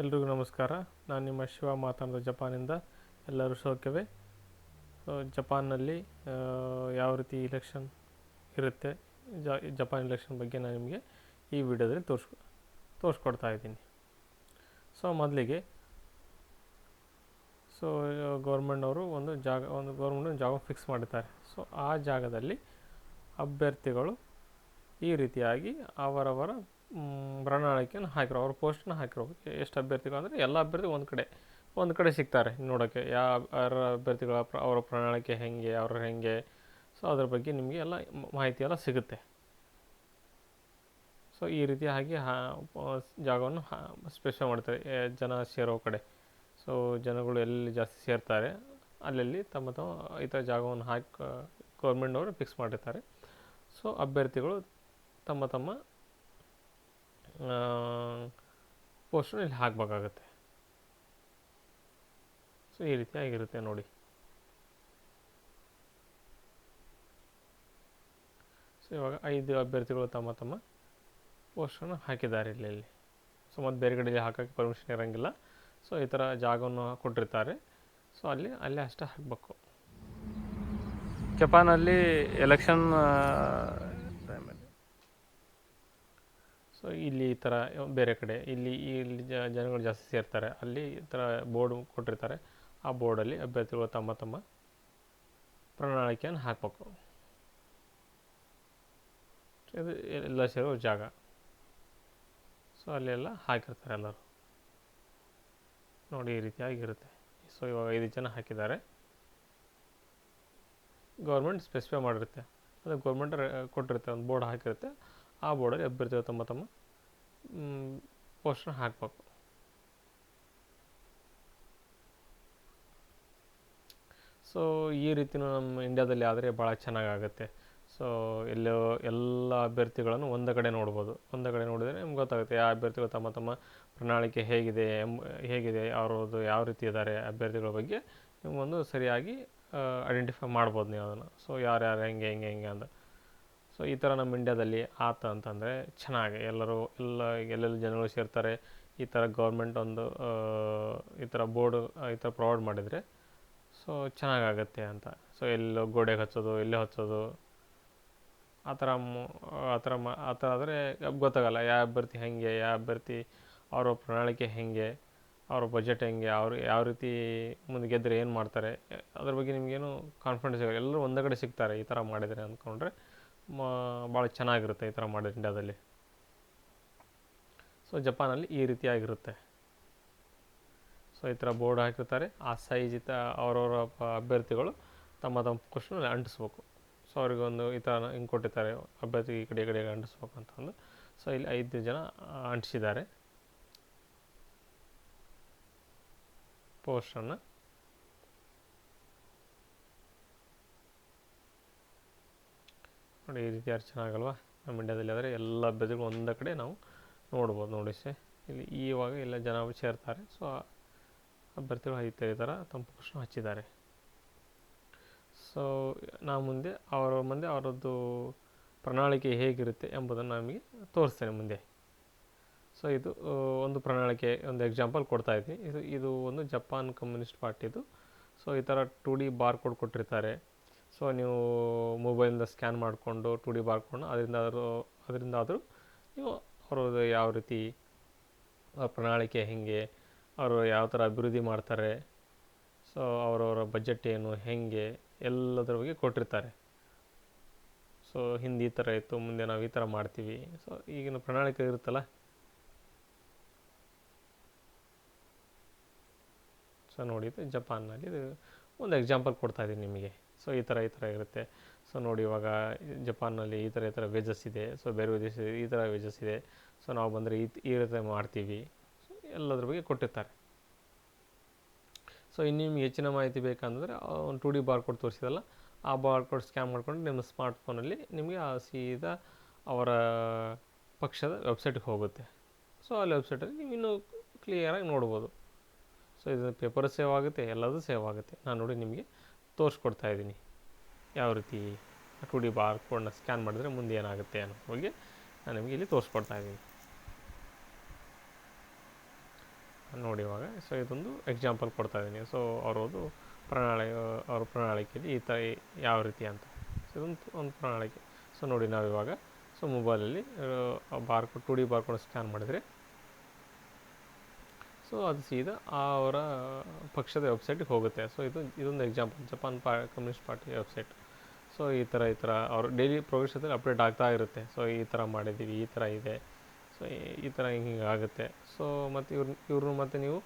ಎಲ್ರಿಗೂ ನಮಸ್ಕಾರ. ನಾನು ನಿಮ್ಮ ಶಿವ ಮಾತಾಡೋದು ಜಪಾನಿಂದ. ಎಲ್ಲರೂ ಸೌಖ್ಯವೇ ಜಪಾನ್ನಲ್ಲಿ ಯಾವ ರೀತಿ ಇಲೆಕ್ಷನ್ ಇರುತ್ತೆ? ಜಪಾನ್ ಇಲೆಕ್ಷನ್ ಬಗ್ಗೆ ನಾನು ನಿಮಗೆ ಈ ವಿಡಿಯೋದಲ್ಲಿ ತೋರಿಸ್, ತೋರಿಸ್ಕೊಡ್ತಾ ಇದ್ದೀನಿ. ಸೊ ಮೊದಲಿಗೆ ಸೊ ಗೌರ್ಮೆಂಟ್ನವರು ಒಂದು ಜಾಗ, ಒಂದು ಗೌರ್ಮೆಂಟ್ ಜಾಗ ಫಿಕ್ಸ್ ಮಾಡಿದ್ದಾರೆ. ಸೊ ಆ ಜಾಗದಲ್ಲಿ ಅಭ್ಯರ್ಥಿಗಳು ಈ ರೀತಿಯಾಗಿ ಅವರವರ ಪ್ರಣಾಳಿಕೆಯನ್ನು ಹಾಕಿರೋ, ಅವ್ರ ಪೋಸ್ಟನ್ನ ಹಾಕಿರೋ ಎಷ್ಟು ಅಭ್ಯರ್ಥಿಗಳು ಅಂದರೆ ಎಲ್ಲ ಅಭ್ಯರ್ಥಿ ಒಂದು ಕಡೆ ಒಂದು ಕಡೆ ಸಿಗ್ತಾರೆ ನೋಡೋಕ್ಕೆ ಯಾರ ಅಭ್ಯರ್ಥಿಗಳ ಪ್ರ- ಅವರ ಪ್ರಣಾಳಿಕೆ ಹೆಂಗೆ, ಅವ್ರ ಹೆಂಗೆ ಸೊ ಅದ್ರ ಬಗ್ಗೆ ನಿಮಗೆ ಎಲ್ಲ ಮಾಹಿತಿ ಎಲ್ಲ ಸಿಗುತ್ತೆ. ಸೊ ಈ ರೀತಿ ಹಾಗೆ ಹಾ, ಪ- ಜಾಗವನ್ನು ಸ್ಪೆಷಲ್ ಮಾಡ್ತಾರೆ ಜನ ಸೇರೋ ಕಡೆ. ಸೊ ಜನಗಳು ಎಲ್ಲಿ ಜಾಸ್ತಿ ಸೇರ್ತಾರೆ, ಅಲ್ಲಲ್ಲಿ ತಮ್ಮ ತಮ್ಮ ಈ ಥರ ಜಾಗವನ್ನು ಹಾಕಿ, ಗೌರ್ಮೆಂಟ್ನವರು ಫಿಕ್ಸ್ ಮಾಡಿರ್ತಾರೆ. ಸೊ ಅಭ್ಯರ್ಥಿಗಳು ತಮ್ಮ ತಮ್ಮ ಪೋಸ್ಟನ್ನು ಇಲ್ಲಿ ಹಾಕಬೇಕಾಗತ್ತೆ. ಸೊ ಈ ರೀತಿಯಾಗಿರುತ್ತೆ ನೋಡಿ. ಸೊ ಇವಾಗ ಐದು ಅಭ್ಯರ್ಥಿಗಳು ತಮ್ಮ ತಮ್ಮ ಪೋಸ್ಟನ್ನು ಹಾಕಿದ್ದಾರೆ ಇಲ್ಲಿ ಇಲ್ಲಿ. ಸೊ ಮತ್ತು ಬೇರೆ ಕಡೆಗೆ ಹಾಕೋಕ್ಕೆ ಪರ್ಮಿಷನ್ ಇರೋಂಗಿಲ್ಲ. ಸೊ ಈ ಥರ ಜಾಗವನ್ನು ಕೊಟ್ಟಿರ್ತಾರೆ. ಸೊ ಅಲ್ಲಿ, ಅಲ್ಲೇ ಅಷ್ಟೇ ಹಾಕಬೇಕು. ಜಪಾನಲ್ಲಿ ಎಲೆಕ್ಷನ್ ಸೊ ಇಲ್ಲಿ ಈ ಥರ ಬೇರೆ ಕಡೆ, ಇಲ್ಲಿ ಇಲ್ಲಿ ಜನಗಳು ಜಾಸ್ತಿ ಸೇರ್ತಾರೆ. ಅಲ್ಲಿ ಈ ಥರ ಬೋರ್ಡ್ ಕೊಟ್ಟಿರ್ತಾರೆ. ಆ ಬೋರ್ಡಲ್ಲಿ ಅಭ್ಯರ್ಥಿಗಳು ತಮ್ಮ ತಮ್ಮ ಪ್ರಣಾಳಿಕೆಯನ್ನು ಹಾಕಬೇಕು. ಇದು ಎಲ್ಲ ಸೇರೋ ಜಾಗ. ಸೊ ಅಲ್ಲೆಲ್ಲ ಹಾಕಿರ್ತಾರೆ ಎಲ್ಲರೂ. ನೋಡಿ ಈ ರೀತಿಯಾಗಿರುತ್ತೆ ಸೊ ಇವಾಗ ಐದು ಜನ ಹಾಕಿದ್ದಾರೆ. ಗೌರ್ಮೆಂಟ್ ಸ್ಪೆಸಿಫೈ ಮಾಡಿರುತ್ತೆ. ಅದು ಗೌರ್ಮೆಂಟ್ ಕೊಟ್ಟಿರುತ್ತೆ, ಒಂದು ಬೋರ್ಡ್ ಹಾಕಿರುತ್ತೆ. ಆ ಬೋರ್ಡಲ್ಲಿ ಅಭ್ಯರ್ಥಿಗಳು ತಮ್ಮ ತಮ್ಮ. ಪೋಸ್ಟರ್ ಹಾಕಬೇಕು. ಸೊ ಈ ರೀತಿನೂ ನಮ್ಮ ಇಂಡ್ಯಾದಲ್ಲಿ ಆದರೆ ಭಾಳ ಚೆನ್ನಾಗಾಗುತ್ತೆ. ಸೊ ಎಲ್ಲೋ, ಎಲ್ಲ ಅಭ್ಯರ್ಥಿಗಳನ್ನು ಒಂದು ಕಡೆ ನೋಡ್ಬೋದು. ಒಂದು ಕಡೆ ನೋಡಿದರೆ ನಿಮ್ಗೆ ಗೊತ್ತಾಗುತ್ತೆ, ಯಾವ ಅಭ್ಯರ್ಥಿಗಳು ತಮ್ಮ ತಮ್ಮ ಪ್ರಣಾಳಿಕೆ ಹೇಗಿದೆ ಹೇಗಿದೆ ಅವರದು ಯಾವ ರೀತಿ ಇದ್ದಾರೆ ಅಭ್ಯರ್ಥಿಗಳ ಬಗ್ಗೆ ನಿಮಗೊಂದು ಸರಿಯಾಗಿ ಐಡೆಂಟಿಫೈ ಮಾಡ್ಬೋದು ನೀವು ಅದನ್ನು. ಸೊ ಯಾರ್ಯಾರು, ಹೆಂಗೆ ಹೆಂಗೆ ಹೆಂಗೆ ಅಂತ. ಸೊ ಈ ಥರ ನಮ್ಮ ಇಂಡ್ಯಾದಲ್ಲಿ ಆತ ಅಂತಂದರೆ ಚೆನ್ನಾಗಿ ಎಲ್ಲರೂ ಎಲ್ಲ ಎಲ್ಲೆಲ್ಲಿ ಜನಗಳು ಸೇರ್ತಾರೆ, ಈ ಥರ ಗೌರ್ಮೆಂಟ್ ಒಂದು ಈ ಥರ ಬೋರ್ಡ್ ಈ ಥರ ಪ್ರೊವೈಡ್ ಮಾಡಿದರೆ ಸೊ ಚೆನ್ನಾಗಾಗತ್ತೆ ಅಂತ. ಸೊ ಎಲ್ಲೋ ಗೋಡೆಗೆ ಹಚ್ಚೋದು ಎಲ್ಲೇ ಹಚ್ಚೋದು. ಆ ಥರ ಆ ಥರ ಮಾ, ಆ ಥರ ಆದರೆ ಗೊತ್ತಾಗಲ್ಲ, ಯಾವ ಅಭ್ಯರ್ಥಿ ಹೇಗೆ, ಯಾವ ಅಭ್ಯರ್ಥಿ ಅವರ ಪ್ರಣಾಳಿಕೆ ಹೇಗೆ, ಅವರ ಬಜೆಟ್ ಹೆಂಗೆ, ಅವ್ರು ಯಾವ ರೀತಿ ಮುಂದೆ ಗೆದ್ದರೆ ಏನು ಮಾಡ್ತಾರೆ, ಅದ್ರ ಬಗ್ಗೆ ನಿಮಗೇನು ಕಾನ್ಫಿಡೆನ್ಸ್ ಇರೋಲ್ಲ. ಎಲ್ಲರೂ ಒಂದೇ ಕಡೆ ಸಿಗ್ತಾರೆ ಈ ಥರ ಮಾಡಿದರೆ ಅಂದ್ಕೊಂಡ್ರೆ ಭಾಳ ಚೆನ್ನಾಗಿರುತ್ತೆ ಈ ಥರ ಮಾಡಿದ್ರೆ ಇಂಡ್ಯಾದಲ್ಲಿ. ಸೊ ಜಪಾನಲ್ಲಿ ಈ ರೀತಿಯಾಗಿರುತ್ತೆ. ಸೊ ಈ ಥರ ಬೋರ್ಡ್ ಹಾಕಿರ್ತಾರೆ. ಆ ಸೈಜ್ ತ ಅವರವರ ಅಭ್ಯರ್ಥಿಗಳು ತಮ್ಮ ತಮ್ಮ ಕ್ವಶನ್ ಅಂಟಿಸ್ಬೇಕು. ಸೊ ಅವ್ರಿಗೆ ಒಂದು ಈ ಥರ ಹಿಂಗೆ ಕೊಟ್ಟಿರ್ತಾರೆ. ಅಭ್ಯರ್ಥಿ ಈ ಕಡೆ ಈ ಕಡೆ ಅಂಟಿಸ್ಬೇಕು ಅಂತಂದು ಸೊ ಇಲ್ಲಿ ಐದು ಜನ ಅಂಟಿಸಿದ್ದಾರೆ. ಪೋಸ್ಟನ್ನು ನೋಡಿ, ಈ ರೀತಿ ಅರ್ಚನೆ ಚೆನ್ನಾಗಲ್ವಾ? ನಮ್ಮ ಇಂಡ್ಯಾದಲ್ಲಿ ಆದರೆ ಎಲ್ಲ ಅಭ್ಯರ್ಥಿಗಳು ಒಂದೇ ಕಡೆ ನಾವು ನೋಡ್ಬೋದು. ನೋಡಿ, ಸೆ, ಇಲ್ಲಿ ಇವಾಗ ಎಲ್ಲ ಜನ ಸೇರ್ತಾರೆ. ಸೊ ಅಭ್ಯರ್ಥಿಗಳು ಐತೆ ಈ ಥರ ತಮ್ಮ ಪೋಸ್ಟನ್ನು ಹಚ್ಚಿದ್ದಾರೆ. ಸೊ ನಾ ಮುಂದೆ, ಅವರ ಮುಂದೆ ಅವರದ್ದು ಪ್ರಣಾಳಿಕೆ ಹೇಗಿರುತ್ತೆ ಎಂಬುದನ್ನು ನಮಗೆ ತೋರಿಸ್ತೇನೆ ಮುಂದೆ. ಸೊ, ಇದು ಒಂದು ಪ್ರಣಾಳಿಕೆ, ಒಂದು ಎಕ್ಸಾಂಪಲ್ ಕೊಡ್ತಾ ಇದ್ದೀನಿ. ಇದು ಇದು ಒಂದು ಜಪಾನ್ ಕಮ್ಯುನಿಸ್ಟ್ ಪಾರ್ಟಿದು. ಸೊ, ಈ ಥರ ಟು ಡಿ ಬಾರ್ ಕೋಡ್ ಕೊಟ್ಟಿರ್ತಾರೆ. ಸೊ ನೀವು ಮೊಬೈಲಿಂದ ಸ್ಕ್ಯಾನ್ ಮಾಡಿಕೊಂಡು ಟು ಡಿ ಬಾರ್ಕೊಂಡು ಅದರಿಂದ ಆದರೂ ಅದರಿಂದ ನೀವು ಅವ್ರದ್ದು ಯಾವ ರೀತಿ ಪ್ರಣಾಳಿಕೆ ಹೇಗೆ, ಅವರು ಯಾವ ಥರ ಅಭಿವೃದ್ಧಿ ಮಾಡ್ತಾರೆ ಸೊ ಅವರವರ ಬಜೆಟ್ ಏನು, ಹೇಗೆ, ಎಲ್ಲದರ ಬಗ್ಗೆ ಕೊಟ್ಟಿರ್ತಾರೆ. ಸೊ ಹಿಂದೆ ಈ ಥರ ಇತ್ತು, ಮುಂದೆ ನಾವು ಈ ಥರ ಮಾಡ್ತೀವಿ. ಸೊ ಈಗಿನ ಪ್ರಣಾಳಿಕೆ ಇರುತ್ತಲ್ಲ? ಸೊ ನೋಡಿ ಇದು ಜಪಾನ್ನಲ್ಲಿ ಒಂದು ಎಕ್ಸಾಂಪಲ್ ಕೊಡ್ತಾ ಇದ್ದೀನಿ ನಿಮಗೆ. ಸೊ ಈ ಥರ ಈ ಥರ ಇರುತ್ತೆ. ಸೊ ನೋಡಿ ಇವಾಗ ಜಪಾನ್ನಲ್ಲಿ ಈ ಥರ ಈ ಥರ ವೇಜಸ್ ಇದೆ. ಸೊ ಬೇರೆ ದೇಶ ಈ ಥರ ವೇಜಸ್ ಇದೆ. ಸೊ ನಾವು ಬಂದರೆ ಈ ಈ ರೀತಿ ಮಾಡ್ತೀವಿ. ಎಲ್ಲದ್ರ ಬಗ್ಗೆ ಕೊಟ್ಟಿರ್ತಾರೆ. ಸೊ ಇನ್ನು ನಿಮ್ಗೆ ಹೆಚ್ಚಿನ ಮಾಹಿತಿ ಬೇಕಂದರೆ ಒಂದು ಟು ಡಿ ಬಾರ್ ಕೋಡ್ ತೋರಿಸಿದಲ್ಲ, ಆ ಬಾರ್ ಕೋಡ್ ಸ್ಕ್ಯಾನ್ ಮಾಡ್ಕೊಂಡು ನಿಮ್ಮ ಸ್ಮಾರ್ಟ್ಫೋನಲ್ಲಿ ನಿಮಗೆ ಆ ಸೀದಾ ಅವರ ಪಕ್ಷದ ವೆಬ್ಸೈಟ್ಗೆ ಹೋಗುತ್ತೆ. ಸೊ ಅಲ್ಲಿ ವೆಬ್ಸೈಟಲ್ಲಿ ನೀವು ಇನ್ನೂ ಕ್ಲಿಯರಾಗಿ ನೋಡ್ಬೋದು. ಸೊ ಇದು ಪೇಪರ್ ಸೇವ್ ಆಗುತ್ತೆ, ಎಲ್ಲದೂ ಸೇವ್ ಆಗುತ್ತೆ. ನಾನು ನೋಡಿ ನಿಮಗೆ ತೋರಿಸ್ಕೊಡ್ತಾ ಇದ್ದೀನಿ. ಯಾವ ರೀತಿ ಟು ಡಿ ಬಾರ್ ಕೋಡನ್ನ ಸ್ಕ್ಯಾನ್ ಮಾಡಿದ್ರೆ ಮುಂದೆ ಏನಾಗುತ್ತೆ ಅನ್ನೋ ಬಗ್ಗೆ ನಾನು ನಿಮಗೆ ಇಲ್ಲಿ ತೋರಿಸ್ಕೊಡ್ತಾ ಇದ್ದೀನಿ. ನೋಡಿ ಇವಾಗ, ಸೊ ಇದೊಂದು ಎಕ್ಸಾಂಪಲ್ ಕೊಡ್ತಾ ಇದ್ದೀನಿ. ಸೊ ಅವರದು ಪ್ರಣಾಳಿ, ಅವ್ರ ಪ್ರಣಾಳಿಕೆಯಲ್ಲಿ ಈ ಥರ ಯಾವ ರೀತಿ ಅಂತ. ಸೊ ಇದೊಂದು ಒಂದು ಪ್ರಣಾಳಿಕೆ. ಸೊ ನೋಡಿ ನಾವು ಇವಾಗ ಸೊ ಮೊಬೈಲಲ್ಲಿ bar code two D bar code scan ಮಾಡಿದರೆ ಸೊ ಅದು ಸೀದಾ ಅವರ ಪಕ್ಷದ ವೆಬ್ಸೈಟಿಗೆ ಹೋಗುತ್ತೆ. ಸೊ ಇದು, ಇದೊಂದು ಎಕ್ಸಾಂಪಲ್ ಜಪಾನ್ ಪಾ ಕಮ್ಯುನಿಸ್ಟ್ ಪಾರ್ಟಿ ವೆಬ್ಸೈಟ್ ಸೊ ಈ ಥರ ಈ ಥರ ಅವರು ಡೈಲಿ ಪ್ರೋಗ್ರೆಸ್ಸಲ್ಲಿ ಅಪ್ಡೇಟ್ ಆಗ್ತಾ ಇರುತ್ತೆ. ಸೊ ಈ ಥರ ಮಾಡಿದ್ದೀವಿ ಈ ಥರ ಇದೆ. ಸೊ ಈ ಥರ ಹಿಂಗೆ ಹಿಂಗೆ ಆಗುತ್ತೆ. ಸೊ ಮತ್ತು ಇವ್ರು ಇವ್ರನ್ನ ಮತ್ತು ನೀವು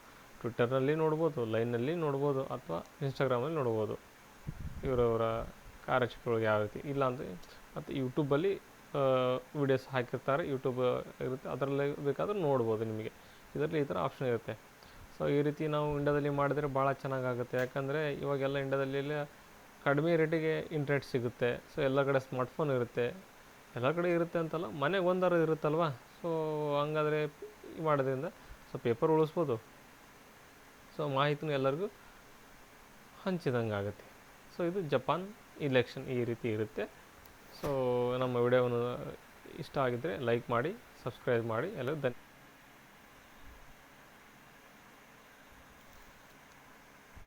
ಟ್ವಿಟ್ಟರ್ನಲ್ಲಿ ನೋಡ್ಬೋದು ಲೈನಲ್ಲಿ ನೋಡ್ಬೋದು, ಅಥವಾ ಇನ್ಸ್ಟಾಗ್ರಾಮಲ್ಲಿ ನೋಡ್ಬೋದು. ಇವರವರ ಕಾರ್ಯಚಟುವಟಿಕೆ ಯಾವ ರೀತಿ. ಇಲ್ಲ ಅಂದರೆ, ಮತ್ತು ಯೂಟ್ಯೂಬಲ್ಲಿ ವಿಡಿಯೋಸ್ ಹಾಕಿರ್ತಾರೆ. ಯೂಟ್ಯೂಬ್ ಇರುತ್ತೆ. ಅದರಲ್ಲೇ ಬೇಕಾದರೂ ನೋಡ್ಬೋದು ನಿಮಗೆ. ಇದರಲ್ಲಿ ಈ ಥರ ಆಪ್ಷನ್ ಇರುತ್ತೆ. ಸೊ ಈ ರೀತಿ ನಾವು ಇಂಡ್ಯಾದಲ್ಲಿ ಮಾಡಿದರೆ ಭಾಳ ಚೆನ್ನಾಗಾಗುತ್ತೆ. ಯಾಕಂದರೆ ಇವಾಗೆಲ್ಲ ಇಂಡ್ಯಾದಲ್ಲಿ ಎಲ್ಲ ಕಡಿಮೆ ರೇಟಿಗೆ ಇಂಟ್ರೆಟ್ ಸಿಗುತ್ತೆ. ಸೊ ಎಲ್ಲ ಕಡೆ ಸ್ಮಾರ್ಟ್ಫೋನ್ ಇರುತ್ತೆ. ಎಲ್ಲ ಕಡೆ ಇರುತ್ತೆ ಅಂತಲ್ಲ, ಮನೆಗೆ ಒಂದಾರು ಇರುತ್ತಲ್ವ? ಸೊ ಹಂಗಾದರೆ ಮಾಡೋದ್ರಿಂದ ಸೊ ಪೇಪರ್ ಉಳಿಸ್ಬೋದು. ಸೊ ಮಾಹಿತಿನೂ ಎಲ್ಲರಿಗೂ ಹಂಚಿದಂಗೆ ಆಗುತ್ತೆ. ಸೊ ಇದು ಜಪಾನ್ ಇಲೆಕ್ಷನ್ ಈ ರೀತಿ ಇರುತ್ತೆ. ಸೊ ನಮ್ಮ ವಿಡಿಯೋವನ್ನು ಇಷ್ಟ ಆಗಿದ್ದರೆ ಲೈಕ್ ಮಾಡಿ ಸಬ್ಸ್ಕ್ರೈಬ್ ಮಾಡಿ. ಎಲ್ಲರಿಗೂ ಧನ್ಯ